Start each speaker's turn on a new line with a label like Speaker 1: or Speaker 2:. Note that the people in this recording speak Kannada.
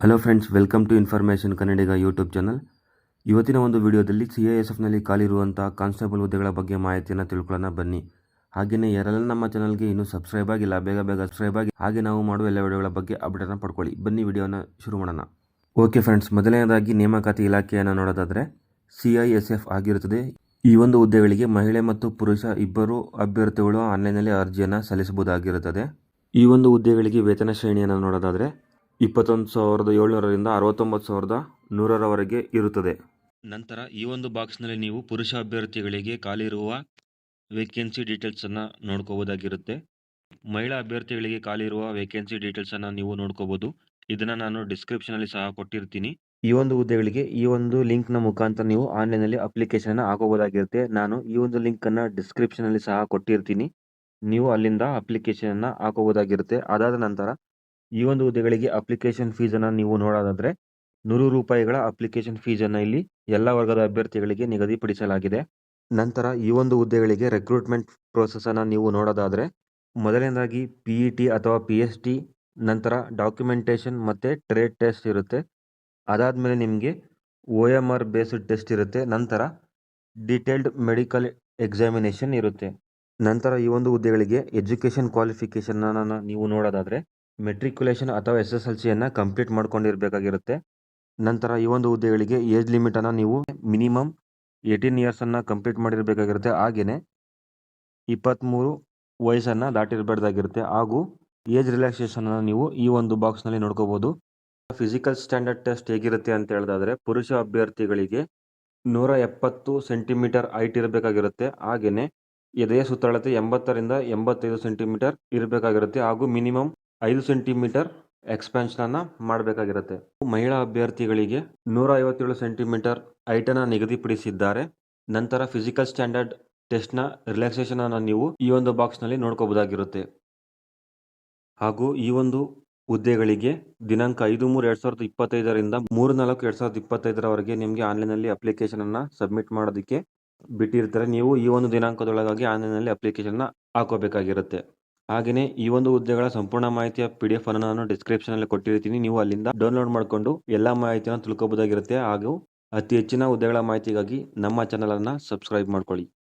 Speaker 1: Hello friends welcome to information Kannadiga YouTube channel ಇವತ್ತಿನ ಒಂದು ವಿಡಿಯೋದಲ್ಲಿ ಸಿ ಐ ಎಸ್ ಎಫ್ನಲ್ಲಿ ಖಾಲಿರುವಂಥ ಕಾನ್ಸ್ಟೇಬಲ್ ಹುದ್ದೆಗಳ ಬಗ್ಗೆ ಮಾಹಿತಿಯನ್ನು ತಿಳ್ಕೊಳ್ಳೋಣ, ಬನ್ನಿ. ಹಾಗೆಯೇ ಯಾರೆಲ್ಲ ನಮ್ಮ ಚಾನಲ್ಗೆ ಇನ್ನೂ ಸಬ್ಸ್ಕ್ರೈಬ್ ಆಗಿಲ್ಲ, ಬೇಗ ಬೇಗ ಸಬ್ಸ್ಕ್ರೈಬ್ ಆಗಿ, ಹಾಗೆ ನಾವು ಮಾಡುವ ಎಲ್ಲ ವಿಡಿಯೋಗಳ ಬಗ್ಗೆ ಅಪ್ಡೇಟನ್ನು ಪಡ್ಕೊಳ್ಳಿ. ಬನ್ನಿ ವಿಡಿಯೋನ ಶುರು ಮಾಡೋಣ. ಓಕೆ ಫ್ರೆಂಡ್ಸ್ ಮೊದಲನೇದಾಗಿ ನೇಮಕಾತಿ ಇಲಾಖೆಯನ್ನು ನೋಡೋದಾದರೆ ಸಿ ಐ ಎಸ್ ಎಫ್ ಆಗಿರುತ್ತದೆ. ಈ ಒಂದು ಹುದ್ದೆಗಳಿಗೆ ಮಹಿಳೆ ಮತ್ತು ಪುರುಷ ಇಬ್ಬರು ಅಭ್ಯರ್ಥಿಗಳು ಆನ್ಲೈನ್ನಲ್ಲಿ ಅರ್ಜಿಯನ್ನು ಸಲ್ಲಿಸಬಹುದಾಗಿರುತ್ತದೆ. ಈ ಒಂದು ಹುದ್ದೆಗಳಿಗೆ ವೇತನ ಶ್ರೇಣಿಯನ್ನು ನೋಡೋದಾದರೆ ಇಪ್ಪತ್ತೊಂದು ಸಾವಿರದ ಏಳ್ನೂರರಿಂದ ಅರವತ್ತೊಂಬತ್ತು ಸಾವಿರದ ನೂರರವರೆಗೆ ಇರುತ್ತದೆ. ನಂತರ ಈ ಒಂದು ಬಾಕ್ಸ್ನಲ್ಲಿ ನೀವು ಪುರುಷ ಅಭ್ಯರ್ಥಿಗಳಿಗೆ ಖಾಲಿರುವ ವೇಕೆನ್ಸಿ ಡೀಟೇಲ್ಸನ್ನು ನೋಡ್ಕೋಬೋದಾಗಿರುತ್ತೆ. ಮಹಿಳಾ ಅಭ್ಯರ್ಥಿಗಳಿಗೆ ಖಾಲಿರುವ ವೇಕೆನ್ಸಿ ಡೀಟೇಲ್ಸನ್ನು ನೀವು ನೋಡ್ಕೋಬೋದು. ಇದನ್ನು ನಾನು ಡಿಸ್ಕ್ರಿಪ್ಷನಲ್ಲಿ ಸಹ ಕೊಟ್ಟಿರ್ತೀನಿ. ಈ ಒಂದು ಹುದ್ದೆಗಳಿಗೆ ಈ ಒಂದು ಲಿಂಕ್ನ ಮುಖಾಂತರ ನೀವು ಆನ್ಲೈನಲ್ಲಿ ಅಪ್ಲಿಕೇಶನ್ ಹಾಕೋಬೋದಾಗಿರುತ್ತೆ. ನಾನು ಈ ಒಂದು ಲಿಂಕನ್ನು ಡಿಸ್ಕ್ರಿಪ್ಷನಲ್ಲಿ ಸಹ ಕೊಟ್ಟಿರ್ತೀನಿ. ನೀವು ಅಲ್ಲಿಂದ ಅಪ್ಲಿಕೇಶನನ್ನು ಹಾಕೋಬೋದಾಗಿರುತ್ತೆ. ಅದಾದ ನಂತರ ಈ ಒಂದು ಹುದ್ದೆಗಳಿಗೆ ಅಪ್ಲಿಕೇಶನ್ ಫೀಸನ್ನು ನೀವು ನೋಡೋದಾದರೆ ನೂರು ರೂಪಾಯಿಗಳ ಅಪ್ಲಿಕೇಶನ್ ಫೀಸನ್ನು ಇಲ್ಲಿ ಎಲ್ಲ ವರ್ಗದ ಅಭ್ಯರ್ಥಿಗಳಿಗೆ ನಿಗದಿಪಡಿಸಲಾಗಿದೆ. ನಂತರ ಈ ಒಂದು ಹುದ್ದೆಗಳಿಗೆ ರೆಕ್ರೂಟ್ಮೆಂಟ್ ಪ್ರೋಸೆಸನ್ನು ನೀವು ನೋಡೋದಾದರೆ ಮೊದಲನೇದಾಗಿ ಪಿ ಇ ಟಿ ಅಥವಾ ಪಿ ಎಸ್ ಟಿ ನಂತರ ಡಾಕ್ಯುಮೆಂಟೇಷನ್ ಮತ್ತು ಟ್ರೇಡ್ ಟೆಸ್ಟ್ ಇರುತ್ತೆ. ಅದಾದಮೇಲೆ ನಿಮಗೆ O M R based test ಇರುತ್ತೆ. ನಂತರ ಡಿಟೇಲ್ಡ್ ಮೆಡಿಕಲ್ ಎಕ್ಸಾಮಿನೇಷನ್ ಇರುತ್ತೆ. ನಂತರ ಈ ಒಂದು ಹುದ್ದೆಗಳಿಗೆ ಎಜುಕೇಷನ್ ಕ್ವಾಲಿಫಿಕೇಷನನ್ನು ನೀವು ನೋಡೋದಾದರೆ ಮೆಟ್ರಿಕ್ಯುಲೇಷನ್ ಅಥವಾ ಎಸ್ ಎಸ್ ಎಲ್ ಸಿಯನ್ನು ಕಂಪ್ಲೀಟ್ ಮಾಡ್ಕೊಂಡಿರಬೇಕಾಗಿರುತ್ತೆ. ನಂತರ ಈ ಒಂದು ಹುದ್ದೆಗಳಿಗೆ ಏಜ್ ಲಿಮಿಟನ್ನು ನೀವು ಮಿನಿಮಮ್ ಏಯ್ಟೀನ್ ಇಯರ್ಸನ್ನು ಕಂಪ್ಲೀಟ್ ಮಾಡಿರಬೇಕಾಗಿರುತ್ತೆ. ಹಾಗೆಯೇ ಇಪ್ಪತ್ತ್ಮೂರು ವಯಸ್ಸನ್ನು ದಾಟಿರಬಾರ್ದಾಗಿರುತ್ತೆ. ಹಾಗೂ ಏಜ್ ರಿಲ್ಯಾಕ್ಸೇಷನನ್ನು ನೀವು ಈ ಒಂದು ಬಾಕ್ಸ್ನಲ್ಲಿ ನೋಡ್ಕೋಬೋದು. ಫಿಸಿಕಲ್ ಸ್ಟ್ಯಾಂಡರ್ಡ್ ಟೆಸ್ಟ್ ಹೇಗಿರುತ್ತೆ ಅಂತ ಹೇಳಿದಾದರೆ ಪುರುಷ ಅಭ್ಯರ್ಥಿಗಳಿಗೆ ನೂರ ಎಪ್ಪತ್ತು ಸೆಂಟಿಮೀಟರ್ ಹೈಟ್ ಇರಬೇಕಾಗಿರುತ್ತೆ. ಹಾಗೆಯೇ ಎದೆಯ ಸುತ್ತಳತೆ ಎಂಬತ್ತರಿಂದ ಎಂಬತ್ತೈದು ಸೆಂಟಿಮೀಟರ್ ಇರಬೇಕಾಗಿರುತ್ತೆ. ಹಾಗೂ ಮಿನಿಮಮ್ ಐದು ಸೆಂಟಿಮೀಟರ್ ಎಕ್ಸ್ಪ್ಯಾನ್ಷನನ್ನು ಮಾಡಬೇಕಾಗಿರುತ್ತೆ. ಮಹಿಳಾ ಅಭ್ಯರ್ಥಿಗಳಿಗೆ ನೂರ ಐವತ್ತೇಳು ಸೆಂಟಿಮೀಟರ್ ಐಟನ್ನು ನಿಗದಿಪಡಿಸಿದ್ದಾರೆ. ನಂತರ ಫಿಸಿಕಲ್ ಸ್ಟ್ಯಾಂಡರ್ಡ್ ಟೆಸ್ಟ್ನ ರಿಲ್ಯಾಕ್ಸೇಷನನ್ನು ನೀವು ಈ ಒಂದು ಬಾಕ್ಸ್ನಲ್ಲಿ ನೋಡ್ಕೋಬಹುದಾಗಿರುತ್ತೆ. ಹಾಗೂ ಈ ಒಂದು ಹುದ್ದೆಗಳಿಗೆ ದಿನಾಂಕ ಐದು ಮೂರು ಎರಡು ಸಾವಿರದ ಇಪ್ಪತ್ತೈದರಿಂದ ಮೂರು ನಾಲ್ಕು ಎರಡು ಸಾವಿರದ ಇಪ್ಪತ್ತೈದರವರೆಗೆ ನಿಮಗೆ ಅಪ್ಲಿಕೇಶನ್ ಅಪ್ಲಿಕೇಶನನ್ನು ಸಬ್ಮಿಟ್ ಮಾಡೋದಕ್ಕೆ ಬಿಟ್ಟಿರ್ತಾರೆ. ನೀವು ಈ ಒಂದು ದಿನಾಂಕದೊಳಗಾಗಿ ಆನ್ಲೈನಲ್ಲಿ ಅಪ್ಲಿಕೇಶನ್ನ ಹಾಕೋಬೇಕಾಗಿರುತ್ತೆ. ಹಾಗೆಯೇ ಈ ಒಂದು ಹುದ್ದೆಗಳ ಸಂಪೂರ್ಣ ಮಾಹಿತಿಯ ಪಿ ಡಿ ಎಫ್ ಅನ್ನು ನಾನು ಡಿಸ್ಕ್ರಿಪ್ಷನಲ್ಲಿ ಕೊಟ್ಟಿರ್ತೀನಿ. ನೀವು ಅಲ್ಲಿಂದ ಡೌನ್ಲೋಡ್ ಮಾಡಿಕೊಂಡು ಎಲ್ಲ ಮಾಹಿತಿಯನ್ನು ತಿಳ್ಕೋಬಹುದಾಗಿರುತ್ತೆ ಹಾಗೂ ಅತಿ ಹೆಚ್ಚಿನ ಹುದ್ದೆಗಳ ಮಾಹಿತಿಗಾಗಿ ನಮ್ಮ ಚಾನಲನ್ನು ಸಬ್ಸ್ಕ್ರೈಬ್ ಮಾಡ್ಕೊಳ್ಳಿ.